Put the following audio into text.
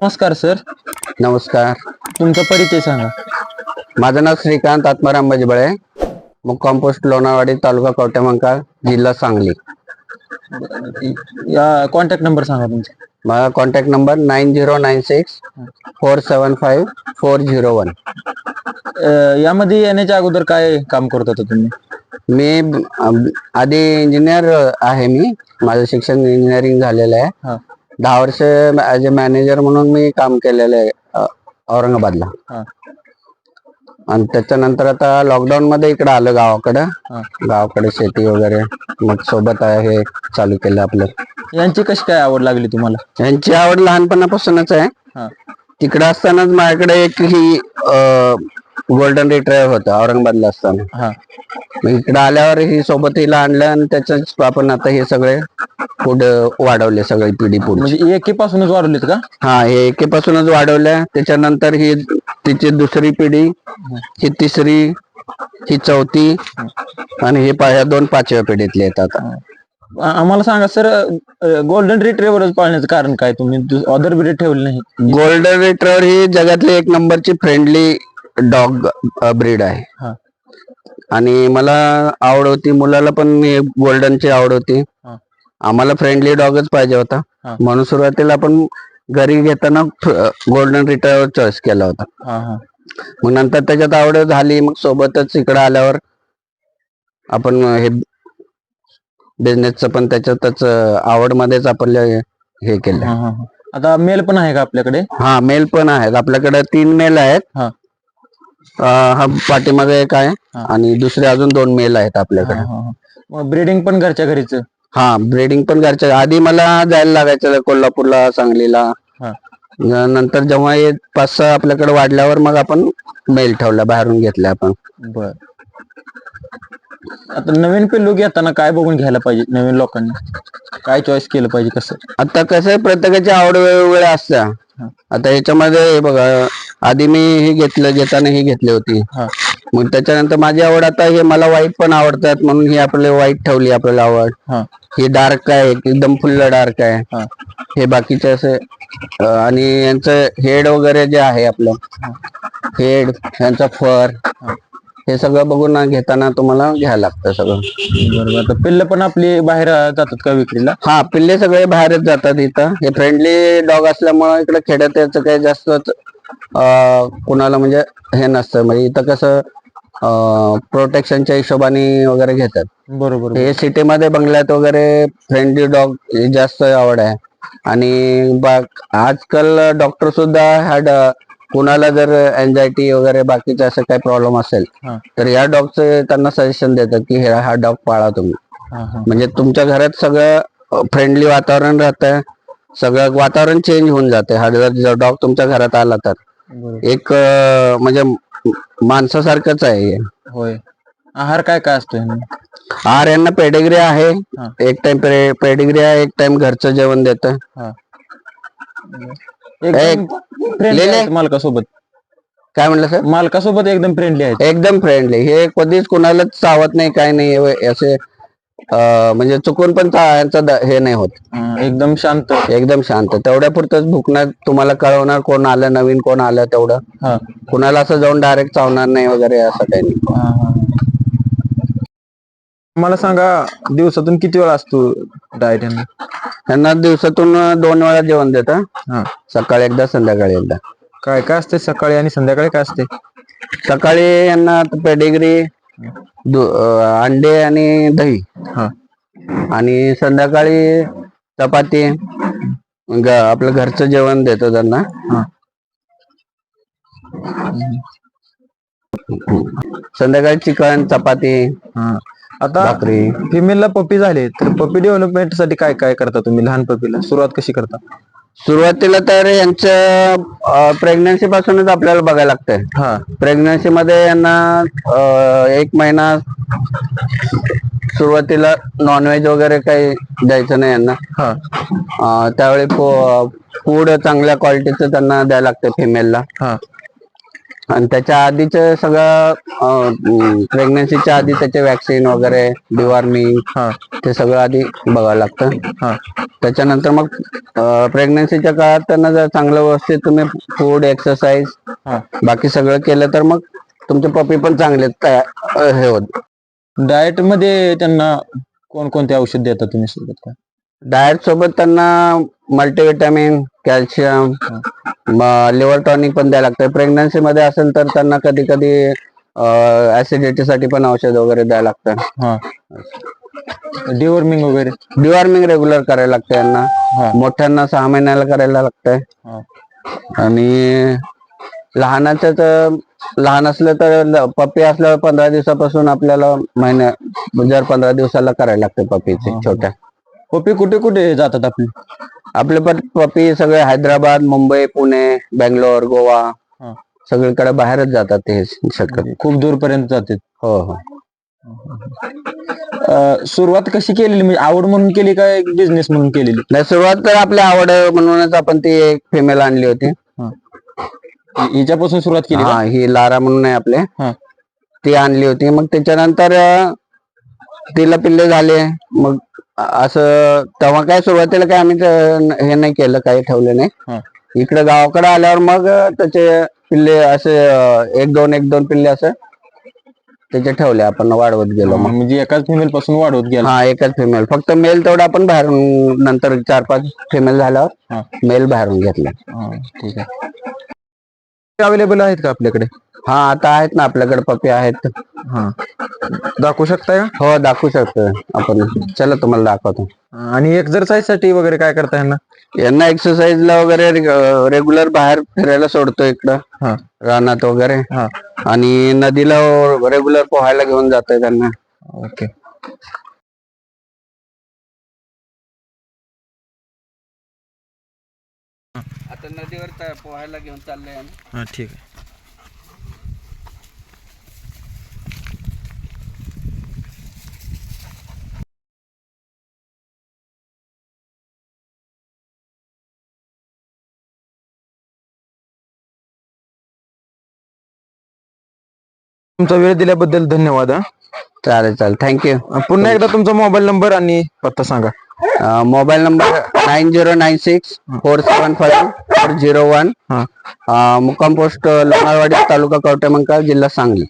नमस्कार सर. नमस्कार. तुमचा परिचय सांगा. माझं नाव श्रीकांत आत्माराम भजबळे मुक्काम पोस्ट लोणावाडी तालुका कवटेमंका जिल्हा सांगली. या कॉन्टॅक्ट नंबर सांगा तुमचा. माझा contact number nine zero nine six four seven five four zero one um, यामध्ये येण्याच्या अगोदर काय काम करत होता तुम्ही? मी आधी इंजिनियर आहे मी. माझं शिक्षण इंजिनिअरिंग झालेलं आहे. दहा वर्ष ॲज अ मॅनेजर म्हणून मी काम केलेलं आहे अ, औरंगाबादला. हा. आणि त्याच्यानंतर आता लॉकडाऊन मध्ये इकडे आलं गावाकडं. हा. गावाकडे शेती वगैरे मग सोबत आहे हे चालू केलं आपलं. यांची कशी काय आवड लागली तुम्हाला? यांची आवड लहानपणापासूनच आहे. हा. तिकडे असतानाच माझ्याकडे एक ही गोल्डन रिट्रायव्हर होतं औरंगाबादला असताना. हा. मग इकडे आल्यावर ही सोबत हिला आणलं आणि त्याच्याच आपण आता हे सगळे पुढे वाढवले सगळे पिढी पुढे म्हणजे एकीपासूनच वाढवलीत का? हा हे एकेपासूनच वाढवल्या. त्याच्यानंतर ही तिची दुसरी पिढी ही. तिसरी ही चौथी आणि हे पा- ह्या दोन पाचव्या पिढीतले आ- आम्हाला सांगा सर गोल्डन रिट्रेवरच पाळण्याचं कारण काय? तुम्ही अदर ब्रीड ठेवले नाही गोल्डन रिट्रॉवर ही जगातली एक नंबरची फ्रेंडली डॉग ब्रीड आहे. हा. आणि मला आवड होती मुलाला पण गोल्डनची आवड होती. आम्हाला फ्रेंडली डॉगच पाहिजे होता. म्हणून सुरुवातीला आपण घरी घेताना गोल्डन रिट्रॉवर चॉईस केला होता. मग नंतर त्याच्यात आवड झाली मग सोबतच इकडे आल्यावर आपण हे बिझनेसचं पण त्याच्यातच आवड मध्येच आपण हे केलं. आता मेल पण आहे का आपल्याकडे? हा मेल पण आहेत. आपल्याकडे तीन मेल आहेत. हा पाठीमागे एक आहे हा. आणि दुसरे अजून दोन मेल आहेत आपल्याकडे. ब्रीडिंग पण घरच्या घरीच? हा ब्रीडिंग पण घरच्या. आधी मला जायला लागायचं कोल्हापूरला सांगलीला. हा. न- नंतर जेव्हा हे पाच सहा आपल्याकडे वाढल्यावर मग आपण मेल ठेवला बाहेरून घेतले आपण. बर. आता नवीन पिल्लू घेताना काय बघून घ्यायला पाहिजे नवीन लोकांनी? काय चॉईस केलं पाहिजे कसं? आता कसं आहे प्रत्येकाची आवड वेगवेगळ्या असत्या. आता याच्यामध्ये हे बघा आधी मी हे घेतलं घेताना ही घेतली होती. मग त्याच्यानंतर माझी आवड आता हे मला व्हाईट पण आवडतात म्हणून ही आपले व्हाईट ठेवली आपल्याला आवड. हा. डार्क आहे एकदम फुल्ल डार्क आहे. हा. हे बाकीचे असे आणि यांचं हेड वगैरे जे आहे आपलं हेड यांचा फर हे. सगळं बघून घेताना तुम्हाला घ्यायला लागतं सगळं. बरोबर. पिल्ल पण आपली बाहेर जातात का विक्रीला? हा पिल्ले सगळे बाहेरच जातात इथं. हे फ्रेंडली डॉग असल्यामुळे इकडे खेड्यात याचं काही जास्त कुणाला म्हणजे हे नसतं. म्हणजे इथं कसं प्रोटेक्शनच्या हिशोबाने वगैरे घेतात. बरोबर हे सिटीमध्ये बंगल्यात वगैरे फ्रेंडली डॉग जास्त आवड आहे. आणि बा- आजकाल डॉक्टर सुद्धा ह्या ड- कुणाला जर अँझायटी वगैरे बाकीचे असं काही प्रॉब्लेम असेल तर या डॉगचं त्यांना सजेशन देतात की हे- हा डॉग पाळा तुम्ही. म्हणजे तुमच्या घरात सगळं फ्रेंडली वातावरण राहतंय सगळं वातावरण चेंज होऊन जाते हा जर डॉग तुमच्या घरात आला तर. एक म्हणजे माणसासारखंच आहे. होय. आहार काय काय असतो? आहार यांना पेडिग्री आहे. एक टाइम पेडिग्री आहे एक टाइम घरचं जेवण देतं. मालकासोबत. काय म्हणलं सर मालकासोबत एकदम फ्रेंडली आहेत. एकदम फ्रेंडली हे कधीच कुणालाच चावत नाही काय नाही. असे म्हणजे चुकून पण यांचं हे नाही होत. एकदम शांत. एकदम शांत. तेवढ्या पुरतच भुकणार तुम्हाला कळवणार कोण आलं नवीन कोण आलं तेवढं. हा. कुणाला असं जाऊन डायरेक्ट चावणार नाही वगैरे असं काही नाही. मला सांगा दिवसातून किती वेळा असतो यांना? त्यांना दिवसातून दोन वेळा जेवण देतं हा. सकाळी एकदा संध्याकाळी एकदा. काय काय असते सकाळी आणि संध्याकाळी काय असते? सकाळी यांना पेडिग्री अंडे आणि दही. हा. आणि संध्याकाळी चपाती ग- आपलं घरचं जेवण देतो त्यांना. हा. संध्याकाळी चिकन चपाती हा. आता भाकरी. फिमेलला पप्पी झाले तर पप्पी डेव्हलपमेंटसाठी काय काय करता तुम्ही लहान पप्पीला सुरुवात कशी करता? सुरुवातीला तर यांच्या प्रेग्नन्सी पासूनच आपल्याला बघायला लागतंय. हा. प्रेग्नन्सी मध्ये यांना अं, एक महिना सुरुवातीला नॉनव्हेज वगैरे काही द्यायचं नाही यांना. हा. अं, त्यावेळी फूड चांगल्या क्वालिटीचं त्यांना द्यायला लागतं फिमेलला हा. आणि त्याच्या आधीचे सगळं प्रेग्नन्सीच्या आधी त्याचे वॅक्सिन वगैरे डिवॉर्मिंग हा. ते सगळं आधी बघावं लागतं. हा. त्याच्यानंतर मग प्रेग्नन्सीच्या काळात त्यांना जर चांगलं व्यवस्थित तुम्ही फूड एक्सरसाइज हा. बाकी सगळं केलं तर मग तुमचे पपी पण चांगले तयार अं, हे होत. डाएटमध्ये त्यांना कोणकोणते औषध देता तुम्ही सोबत काय? डाएट सोबत त्यांना मल्टीविटॅमिन कॅल्शियम लिव्हर टॉनिक पण द्यायला लागतं प्रेग्नन्सी मध्ये असेल तर त्यांना कधी कधी ऍसिडिटी साठी पण औषध वगैरे द्यायला लागतं. हा. डिवॉर्मिंग वगैरे? डिवॉर्मिंग रेग्युलर करायला लागतं यांना. मोठ्यांना सहा महिन्याला करायला लागतंय. हा. आणि लहानाचं तर लहान असलं तर पप्पी असल्यावर पंधरा दिवसापासून आपल्याला महिन्या जर पंधरा दिवसाला करायला लागते पप्पीचे हा. छोट्या. पपी कुठे कुठे जातात आपली? आपले पण पप्पी सगळे हैदराबाद मुंबई पुणे बेंगलोर गोवा हा. सगळीकडे बाहेरच जातात ते शक्यतो. खूप दूर पर्यंत जाते हो हो. अं, सुरुवात कशी केलेली? म्हणजे आवड म्हणून केली का बिझनेस म्हणून केलेली? नाही सुरुवात तर आपल्या आवड म्हणूनच आपण ती एक फिमेल आणली होती. हि- हिच्यापासून सुरुवात केली? हा ही लारा म्हणून आहे आपले. हा. ती आणली होती. मग त्याच्यानंतर अं, तिला पिल्ले झाले. मग असं तेव्हा काय सुरुवातीला काय आम्ही ते हे नाही केलं काही ठेवले हा. नाही इकडे गावाकडे आल्यावर मग त्याचे पिल्ले असे अं, एक दोन एक दोन पिल्ले असं त्याचे ठेवले. आपण वाढवत गेलो मग. म्हणजे एकाच फिमेल पासून वाढवत गेला. हा एकच फिमेल फक्त मेल तेवढा आपण बाहेरून नंतर चार पाच फिमेल हा. झाल्यावर मेल बाहेरून घेतला. हा, ठीक आहे. अवेलेबल आहेत का आपल्याकडे? हा आता आहेत ना आपल्याकडे पप्पी आहेत. हा. दाखवू शकताय का? हो दाखवू शकतो आपण चला तुम्हाला दाखवतो. आणि एक्सरसाइजसाठी वगैरे काय करता यांना? यांना एक्सरसाइजला वगैरे रेग्युलर बाहेर फिरायला सोडतो इकडं. हा. रानात वगैरे. हा. आणि नदीला रेग्युलर पोहायला घेऊन जातोय त्यांना. ओके. आता नदीवर पोहायला घेऊन चाललंय हा ठीक आहे. तुमचा वेळ दिल्याबद्दल धन्यवाद हा. चालेल चालेल. थँक्यू पुन्हा एकदा तुमचा मोबाईल नंबर आणि पत्ता सांगा. Mobile number nine zero nine six four seven five four zero one. मुक्काम पोस्ट लोणारवाडी तालुका कवटेमंकाळ जिल्हा सांगली.